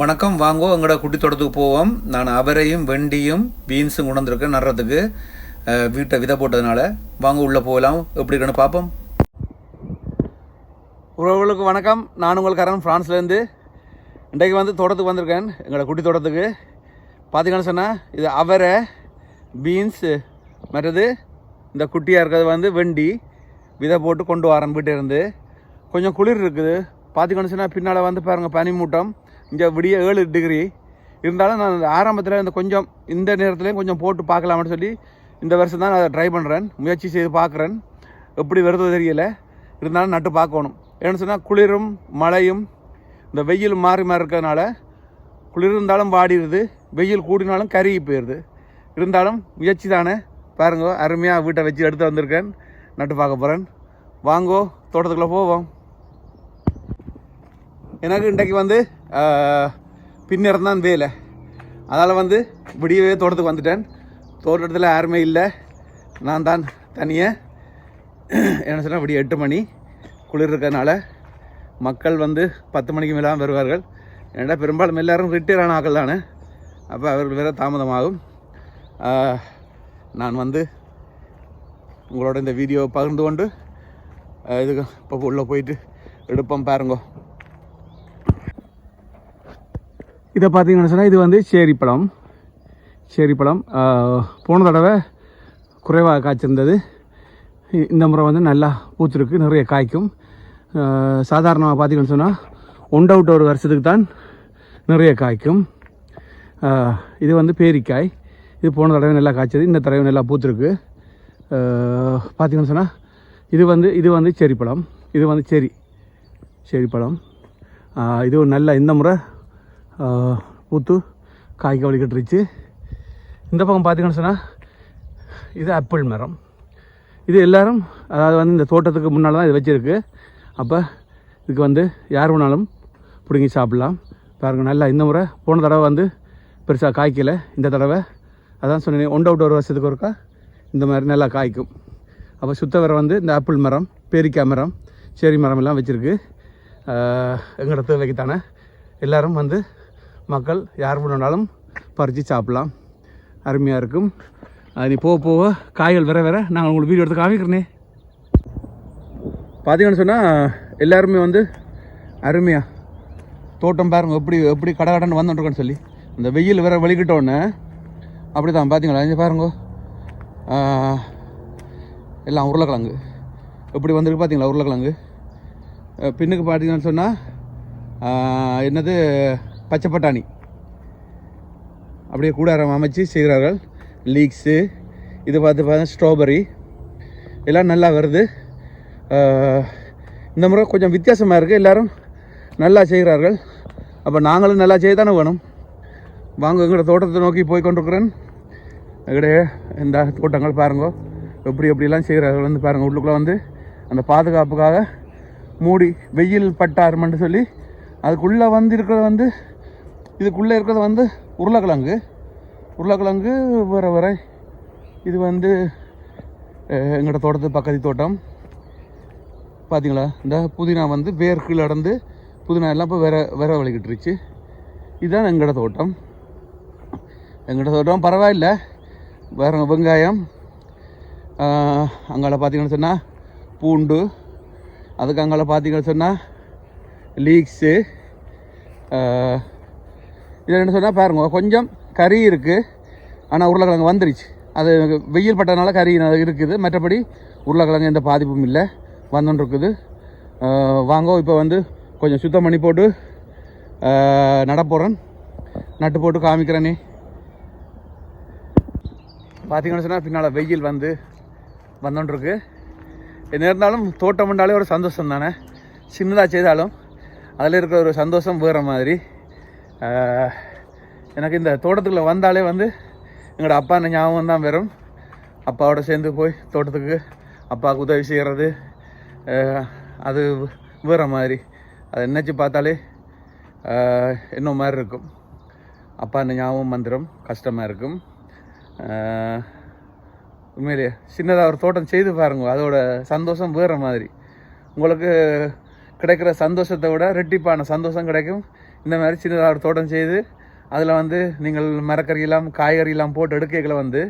வணக்கம் வாங்கோ எங்களோட குட்டி தோட்டத்துக்கு போவோம். நான் அவரையும் வெண்டியும் பீன்ஸும் கொண்டு வந்திருக்கேன் நடுறதுக்கு வீட்டை விதை போட்டதுனால. வாங்க உள்ளே போகலாம். எப்படி இருக்குன்னு பார்ப்போம். உறவுகளுக்கு வணக்கம். நான் உங்களுக்காரன் ஃப்ரான்ஸ்லேருந்து இன்றைக்கு வந்து தோட்டத்துக்கு வந்திருக்கேன். எங்களோட குட்டி தோட்டத்துக்கு. பார்த்தீங்கன்னு சொன்னால் இது அவரை பீன்ஸு மற்றது இந்த குட்டியாக இருக்கிறது வந்து வெண்டி. விதை போட்டு கொண்டு வரேன் வீட்டிலேருந்து. இருந்து கொஞ்சம் குளிர் இருக்குது. பார்த்தீங்கன்னு சொன்னால் பின்னால் வந்து பாருங்கள் பனிமூட்டம். இங்கே விடிய ஏழு டிகிரி இருந்தாலும் நான் இந்த ஆரம்பத்தில் இந்த கொஞ்சம் இந்த நேரத்துலேயும் கொஞ்சம் போட்டு பார்க்கலாம்னு சொல்லி இந்த வருஷம் தான் நான் ட்ரை பண்ணுறேன் முயற்சி செய்து பார்க்குறேன். எப்படி வருது தெரியல. இருந்தாலும் நட்டு பார்க்கணும். ஏன்னு சொன்னால் குளிரும் மழையும் இந்த வெயில் மாறி மாறி இருக்கிறதுனால குளிர் இருந்தாலும் வாடிடுது. வெயில் கூடினாலும் கருகி போயிடுது. இருந்தாலும் முயற்சி தானே. பாருங்க அருமையாக வீட்டை வச்சு எடுத்து வந்திருக்கேன். நட்டு பார்க்க போகிறேன் வாங்கோ தோட்டத்துக்குள்ளே போவோம். எனக்கு இன்றைக்கு வந்து ஆஹ், தான் வேலை. அதால் வந்து விடியவே தோட்டத்துக்கு வந்துட்டேன். தோட்டத்தில் யாருமே இல்லை. நான் தான் தனியே. என்ன சொன்னால் விடிய எட்டு மணி. குளிர் இருக்கிறதுனால மக்கள் வந்து பத்து மணிக்கு மேலாம் வருவார்கள். ஏன்னா பெரும்பாலும் எல்லாரும் ரிட்டையரான ஆக்கள் தானே? அப்போ அவர்கள் வேறு தாமதமாகும். நான் வந்து உங்களோட இந்த வீடியோவை பகிர்ந்து கொண்டு இதுக்கு இப்போ உள்ளே போயிட்டு எடுப்போம் பாருங்கோ. இதை பார்த்தீங்கன்னு சொன்னால் இது வந்து சேரிப்பழம். சேரிப்பழம் போன தடவை குறைவாக காய்ச்சிருந்தது. இ- இந்த முறை வந்து நல்லா பூத்திருக்கு நிறைய காய்க்கும். சாதாரணமாக பார்த்தீங்கன்னு சொன்னால் ஒன் அவுட் ஒரு வருஷத்துக்கு தான் நிறைய காய்க்கும். இது வந்து பேரிக்காய். இது போன தடவை நல்லா காய்ச்சது இந்த தடவை நல்லா பூத்திருக்கு. பார்த்தீங்கன்னு சொன்னால் இது வந்து இது வந்து செரிப்பழம். இது வந்து செரி செரிப்பழம். இது ஒரு நல்ல இந்த முறை பூத்து காய்க்க வலிக்கட்டுருச்சு. இந்த பக்கம் பார்த்தீங்கன்னு சொன்னால் இது ஆப்பிள் மரம். இது எல்லாரும் அதாவது வந்து இந்த தோட்டத்துக்கு முன்னால் தான் இது வச்சுருக்கு. அப்போ இதுக்கு வந்து யார் வேணாலும் பிடுங்கி சாப்பிட்லாம். பாருங்கள் நல்லா இந்த முறை போன தடவை வந்து பெருசாக காய்க்கல. இந்த தடவை அதான் சொன்னேன் ஒன் அவுட் ஒரு வருஷத்துக்கு ஒருக்கா இந்த மாதிரி நல்லா காய்க்கும். அப்போ சுத்த வர வந்து இந்த ஆப்பிள் மரம் பேரிக்காய் மரம் செரி மரம் எல்லாம் வச்சுருக்கு. எங்களோட தேவைக்குத்தானே எல்லோரும் வந்து மக்கள் யார் வேணுனாலும் பறித்து சாப்பிட்லாம். அருமையாக இருக்கும். அது நீ போக போக காய்கள் வர வர நாங்கள் உங்களுக்கு வீடியோ எடுத்து காமிக்கிறனே. பார்த்தீங்கன்னு சொன்னால் எல்லாருமே வந்து அருமையாக தோட்டம் பாருங்கள் எப்படி எப்படி கடை கடன் வந்துட்டுருக்கோன்னு சொல்லி. இந்த வெயில் வேற வலிக்கிட்டோன்னே அப்படி தான் பார்த்தீங்களா இங்கே பாருங்க. எல்லாம் உருளைக்கிழங்கு. எப்படி வந்திருக்கு பார்த்தீங்களா உருளைக்கிழங்கு? பின்னுக்கு பார்த்தீங்கன்னு சொன்னால் என்னது பச்சை பட்டாணி. அப்படியே கூடாரம் அமைச்சு செய்கிறார்கள். லீக்ஸு இது பார்த்து பார்த்தா ஸ்ட்ராபெரி எல்லாம் நல்லா வருது. இந்த முறை கொஞ்சம் வித்தியாசமாக இருக்குது எல்லோரும் நல்லா செய்கிறார்கள். அப்போ நாங்களும் நல்லா செய்ய தானே வேணும். வாங்க எங்களோட தோட்டத்தை நோக்கி போய் கொண்டிருக்கிறேன். எங்களுடைய இந்த தோட்டங்கள் பாருங்க. எப்படி எப்படிலாம் செய்கிறார்கள் வந்து பாருங்கள் உள்ளுக்குள்ளே வந்து அந்த பாதுகாப்புக்காக மூடி வெயில் பட்டாருமென்று சொல்லி அதுக்குள்ளே வந்து இருக்கிறது வந்து இதுக்குள்ளே இருக்கிறது வந்து உருளைக்கிழங்கு. உருளைக்கிழங்கு வர வர இது வந்து எங்களோட தோட்டத்து பக்கத்து தோட்டம். பார்த்தீங்களா இந்த புதினா வந்து வேர் கீழே அடந்து புதினா எல்லாம் இப்போ வேற வேற வலிக்கிட்டுருச்சு இதுதான் எங்களோட தோட்டம். எங்களோட தோட்டம் பரவாயில்ல. வேற வெங்காயம் அங்கால பார்த்தீங்கன்னு சொன்னால் பூண்டு அதுக்கு அங்கால பார்த்தீங்கன்னு சொன்னால் லீக்ஸு இதில் என்ன சொன்னால் பாருங்க கொஞ்சம் கறி இருக்குது ஆனால் உருளைக்கிழங்கு வந்துருச்சு. அது வெயில் பட்டதுனால கறி இருக்குது. மற்றபடி உருளைக்கிழங்கு எந்த பாதிப்பும் இல்லை. வந்துன்னு இருக்குது வாங்க இப்போ வந்து கொஞ்சம் சுத்தம் பண்ணி போட்டு நடப்போகிறேன் நட்டு போட்டு காமிக்கிறேனே. பார்த்தீங்கன்னு சொன்னால் பின்னால் வெயில் வந்து வந்துட்டுருக்கு என்ன இருந்தாலும் தோட்டம் பண்ணாலே ஒரு சந்தோஷம் தானே சின்னதாக செய்தாலும் அதில் இருக்கிற ஒரு சந்தோஷம் வேறு மாதிரி. எனக்கு இந்த தோட்டத்துக்குள்ளே வந்தாலே வந்து எங்களோட அப்பா ஞாபகம் தான் வெறும் அப்பாவோட சேர்ந்து போய் தோட்டத்துக்கு அப்பாவுக்கு உதவி செய்கிறது அது வேறு மாதிரி. அதை என்னச்சு பார்த்தாலே இன்னும் மாதிரி இருக்கும். அப்பா ஞாபகம் வந்துடும் கஷ்டமாக இருக்கும். உண்மையிலேயே சின்னதாக ஒரு தோட்டம் செய்து பாருங்க அதோட சந்தோஷம் வேறு மாதிரி. உங்களுக்கு கிடைக்கிற சந்தோஷத்தை விட ரெட்டிப்பான சந்தோஷம் கிடைக்கும். இந்த மாதிரி சின்னதாக ஒரு தோட்டம் செய்து அதில் வந்து நீங்கள் மரக்கறியெல்லாம் காய்கறியெல்லாம் போட்டு எடுக்கைகளை வந்து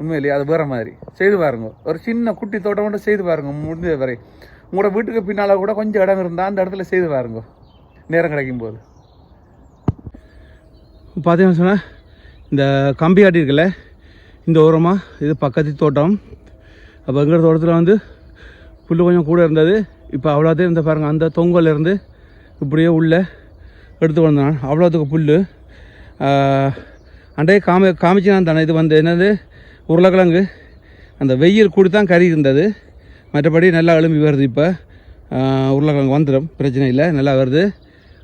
உண்மையிலேயே அது வேறு மாதிரி. செய்து பாருங்க. ஒரு சின்ன குட்டி தோட்டம் மட்டும் செய்து பாருங்க. முடிஞ்ச வரை. உங்களோட வீட்டுக்கு பின்னால் கூட கொஞ்சம் இடம் இருந்தால் அந்த இடத்துல செய்து பாருங்க. நேரம் கிடைக்கும் போது பார்த்தீங்கன்னா சொன்னால் இந்த கம்பி காட்டியிருக்குல்ல இந்த ஓரமாக இது பக்கத்து தோட்டம். அப்போ எங்கிற தோட்டத்தில் வந்து புல் கொஞ்சம் கூட இருந்தது. இப்போ அவ்வளோதே இருந்த பாருங்கள் அந்த தொங்கல் இருந்து இப்படியே உள்ளே எடுத்து வந்தான். அவ்வளோத்துக்கு புல் அண்டே காமி காமிச்சினான் தானே. இது வந்து என்னது? உருளைக்கிழங்கு. அந்த வெயில் கூடி தான் கறி இருந்தது. மற்றபடி நல்லா எழும்பி வருது இப்போ. உருளைக்கிழங்கு வந்துடும். பிரச்சனை இல்லை நல்லா வருது.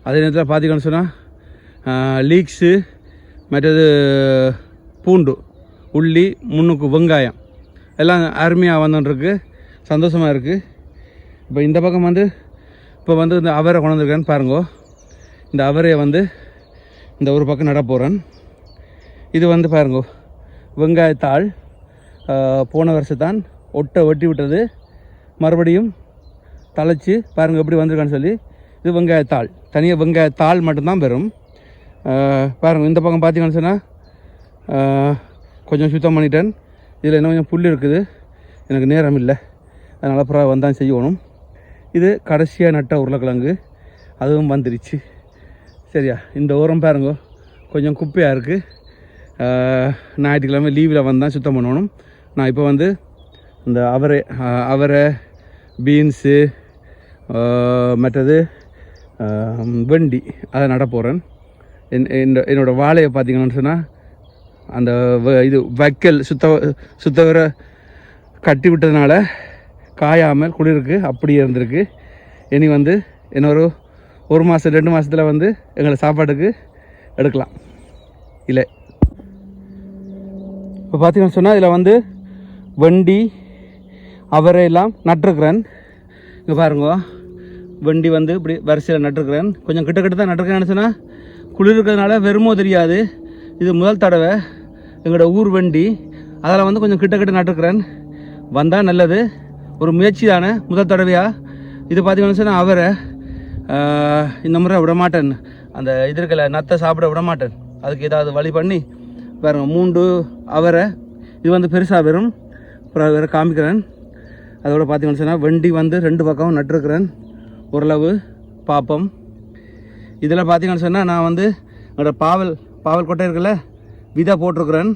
அதே நேரத்தில் பார்த்திங்கன்னு சொன்னால் லீக்ஸு மற்றது பூண்டு உள்ளி முன்னுக்கு வெங்காயம். எல்லாம் அருமையாக வந்துட்டுருக்கு சந்தோஷமாக இருக்குது இப்போ இந்த பக்கம் வந்து இப்போ வந்து இந்த அவரை கொண்டு வந்திருக்கேன்னு பாருங்கோ. இந்த அவரையை வந்து இந்த ஒரு பக்கம் நட போகிறேன் இது வந்து பாருங்கோ வெங்காயத்தாள் போன போன வருஷத்தான் ஒட்டை வெட்டி விட்டது. மறுபடியும் தழைச்சி பாருங்கள் எப்படி வந்திருக்கான்னு சொல்லி. இது வெங்காயத்தாள் தனியாக வெங்காயத்தாள் மட்டும்தான் பெறும். பாருங்கள் இந்த பக்கம் பார்த்தீங்கன்னு சொன்னால் கொஞ்சம் சுத்தம் பண்ணிட்டேன். இதில் இன்னும் கொஞ்சம் புல் இருக்குது. எனக்கு நேரம் இல்லை. அதனால் அப்புறம் வந்தான் செய்யணும். இது கடைசியாக நட்ட உருளைக்கிழங்கு. அதுவும் வந்துருச்சு. சரியா இந்த ஓரம் பாருங்க. கொஞ்சம் குப்பையாக இருக்குது ஞாயிற்றுக்கிழமை லீவில் வந்தான் சுத்தம் பண்ணணும். நான் இப்போ வந்து இந்த அவரை அவரை பீன்ஸு மற்றது வெண்டி அதை நட போகிறேன் என் என்னோட என்னோட வாழையை பார்த்தீங்கன்னு சொன்னால் அந்த வ- இது வைக்கல் சுத்த சுத்த வர கட்டி விட்டதுனால காயாமல் குளிருக்கு அப்படியே இருந்திருக்கு. இனி வந்து இன்னொரு ஒரு மாதம் ரெண்டு மாதத்தில் வந்து எங்களை சாப்பாட்டுக்கு எடுக்கலாம். இல்லை. இப்போ பார்த்தீங்கன்னு சொன்னால் இதில் வந்து வண்டி அவரை எல்லாம் நட்டிருக்கிறேன். இங்கே பாருங்க. வண்டி வந்து இப்படி வரிசையில் நட்டுருக்குறேன். கொஞ்சம் கிட்ட கிட்ட தான் நட்டுருக்கேன்னு சொன்னால் குளிர் இருக்கிறதுனால வெறுமோ தெரியாது. இது முதல் தடவை எங்களோட ஊர் வண்டி. அதில் வந்து கொஞ்சம் கிட்ட கிட்ட நட்டுருக்குறேன். வந்தால் நல்லது. ஒரு முயற்சி தானே முதல் தடவையாக இது பார்த்தீங்கன்னு சொன்னால் அவரை இந்த முறை விட மாட்டேன் அந்த இது நத்தை சாப்பிட விட மாட்டேன் அதுக்கு ஏதாவது வழி பண்ணி பாருங்க மூண்டு அவரை இது வந்து பெருசாக வெறும் அப்புறம் வேறு காமிக்கிறேன். அதோட பார்த்தீங்கன்னு சொன்னால் வண்டி வந்து ரெண்டு பக்கம் நட்டிருக்கிறேன். ஓரளவு பாப்பம். இதில் பார்த்தீங்கன்னு சொன்னால் நான் வந்து என்னோட பாவல் பாவல் கொட்டை இருக்குல்ல விதை போட்டிருக்கிறேன்.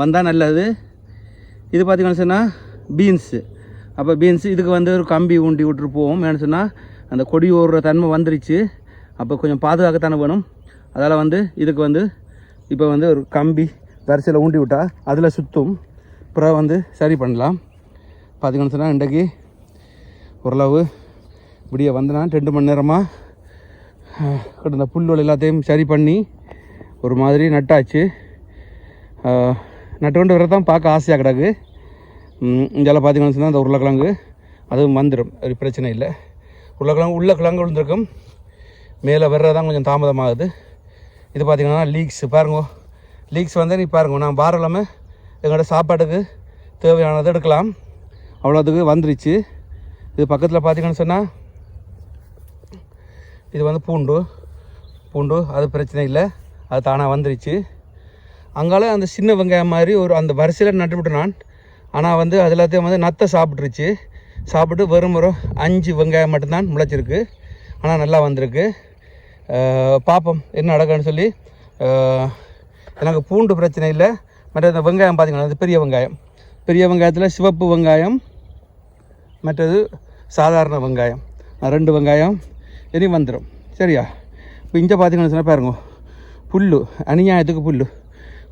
வந்தால் நல்லது. இது பார்த்தீங்கன்னு சொன்னால் பீன்ஸு அப்போ பீன்ஸ் இதுக்கு வந்து ஒரு கம்பி ஊண்டி விட்டுட்டு போவோம் ஏன்னு சொன்னால் அந்த கொடி ஓடுற தன்மை வந்துருச்சு. அப்போ கொஞ்சம் பாதுகாக்கத்தானே வேணும். அதால் வந்து இதுக்கு வந்து இப்போ வந்து ஒரு கம்பி வரிசையில் ஊண்டி விட்டால் அதில் சுற்றும் அப்புறம் வந்து சரி பண்ணலாம். பார்த்தீங்கன்னு சொன்னால் இன்றைக்கு ஓரளவு இப்படியே வந்தனா ரெண்டு மணி நேரமாக கிடந்த புல்லுகள் எல்லாத்தையும் சரி பண்ணி ஒரு மாதிரி நட்டாச்சு. நட்டு கொண்டு வர தான் பார்க்க ஆசையாக கிடக்கு. இங்கெல்லாம் பார்த்துக்கணும் சொன்னால் அந்த உருளைக்கிழங்கு அதுவும் வந்துடும் ஒரு பிரச்சனை இல்லை. உருளைக்கிழங்கு உள்ள கிழங்கு விழுந்திருக்கும். மேலே வர்றதான் கொஞ்சம் தாமதமாகுது. இது பார்த்தீங்கன்னா லீக்ஸ் பாருங்க. லீக்ஸ் வந்து நீ பாருங்க நான் வாரம் எங்களோட சாப்பாட்டுக்கு தேவையானதை எடுக்கலாம். அவ்வளோத்துக்கு வந்துருச்சு. இது பக்கத்தில் பார்த்தீங்கன்னு சொன்னால் இது வந்து பூண்டு. பூண்டு அது பிரச்சனை இல்லை. அது தானாக வந்துருச்சு. அங்கால அந்த சின்ன வெங்காயம் மாதிரி ஒரு அந்த வரிசையில் நட்டுவிட்டு நான். ஆனால் வந்து அது எல்லாத்தையும் வந்து நத்தை சாப்பிட்ருச்சு சாப்பிட்டு வெறும் வெறும் அஞ்சு வெங்காயம் மட்டும்தான் முளைச்சிருக்கு. ஆனால் நல்லா வந்திருக்கு. பார்ப்போம் என்ன நடக்குன்னு சொல்லி எனக்கு பூண்டு பிரச்சனை இல்லை. மற்ற இந்த வெங்காயம் பார்த்தீங்கன்னா அது பெரிய வெங்காயம். பெரிய வெங்காயத்தில் சிவப்பு வெங்காயம் மற்றது சாதாரண வெங்காயம். ரெண்டு வெங்காயம் இனி வந்துடும் சரியா? இப்போ இங்கே பார்த்தீங்கன்னு சொன்னால் பாருங்க புல் அநியாயத்துக்கு புல்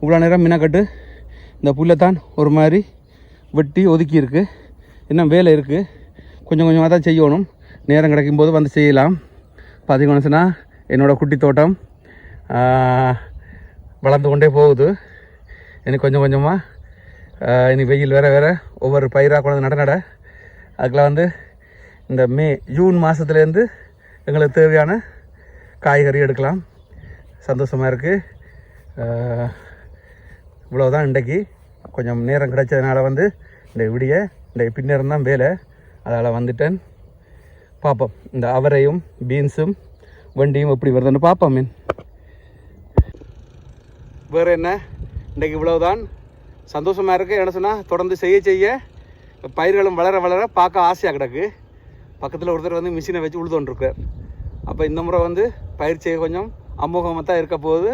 இவ்வளோ நேரம் மினக்கட்டு இந்த புல்லை தான் ஒரு மாதிரி வெட்டி ஒதுக்கியிருக்கு. இன்னும் வேலை இருக்குது கொஞ்சம் கொஞ்சமாக தான் செய்யணும். நேரம் கிடைக்கும் போது வந்து செய்யலாம். பார்த்தீங்கன்னு என்னோடய குட்டி தோட்டம் வளர்ந்து கொண்டே போகுது. எனக்கு கொஞ்சம் கொஞ்சமாக இனி வெயில் வேறு வேறு ஒவ்வொரு பயிராக கொண்டு நட நட. அதுக்கெலாம் வந்து இந்த மே ஜூன் மாதத்துலேருந்து எங்களுக்கு தேவையான காய்கறி எடுக்கலாம். சந்தோஷமாக இருக்குது இவ்வளோதான் இன்றைக்கு. கொஞ்சம் நேரம் கிடைச்சதுனால வந்து இந்த விடிய இந்த பின்னர் தான் வேலை. அதால் வந்துட்டேன். பார்ப்போம் இந்த அவரையும் பீன்ஸும் வண்டியும் எப்படி வருதுன்னு பார்ப்போம் மீன். வேறு என்ன? இன்றைக்கு இவ்வளவுதான். சந்தோஷமாக இருக்குது என்ன சொன்னால் தொடர்ந்து செய்ய செய்ய பயிர்களும் வளர வளர பார்க்க ஆசையாக கிடக்கு. பக்கத்தில் ஒருத்தர் வந்து மிஷினை வச்சு உழுதோன்ட்ருக்கார் அப்போ இந்த முறை வந்து பயிர் செய்ய கொஞ்சம் அமோகமாக தான் இருக்க போகுது.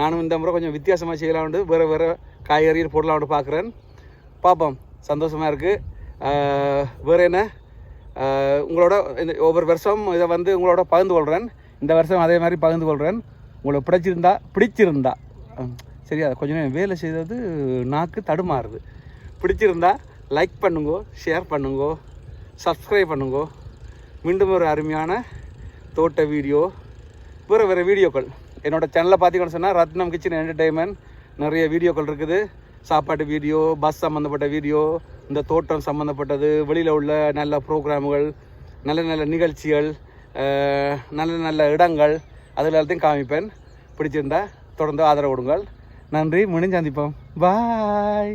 நானும் இந்த முறை கொஞ்சம் வித்தியாசமாக செய்யலாம்னு வேறு வேறு காய்கறிகள் போடலாம்னு பார்க்குறேன். பார்ப்போம் சந்தோஷமாக இருக்குது வேறு என்ன? உங்களோட இந்த ஒவ்வொரு வருஷம் இதை வந்து உங்களோட பகிர்ந்து கொள்கிறேன் இந்த வருஷம் அதே மாதிரி பகிர்ந்து கொள்கிறேன் உங்களுக்கு பிடிச்சிருந்தா பிடிச்சிருந்தா. சரியா கொஞ்சம் நேரம் வேலை செய்தது நாக்கு தடுமாறுது. பிடிச்சிருந்தா லைக் பண்ணுங்கோ ஷேர் பண்ணுங்கோ சப்ஸ்கிரைப் பண்ணுங்கோ. மீண்டும் ஒரு அருமையான தோட்ட வீடியோ வேறு வேறு வீடியோக்கள். என்னோட சேனலை பார்த்தீங்கன்னு சொன்னால் ரத்னம் கிச்சன் என்டர்டெயின்மெண்ட் நிறைய வீடியோக்கள் இருக்குது. சாப்பாட்டு வீடியோ பஸ் சம்மந்தப்பட்ட வீடியோ இந்த தோட்டம் சம்மந்தப்பட்டது வெளியில் உள்ள நல்ல ப்ரோக்ராமுகள் நல்ல நல்ல நிகழ்ச்சிகள் நல்ல நல்ல இடங்கள் அதில் எல்லாத்தையும் காமிப்பேன். பிடிச்சிருந்தா தொடர்ந்து ஆதரவு கொடுங்கள். நன்றி முடிஞ்சந்திப்போம் பாய்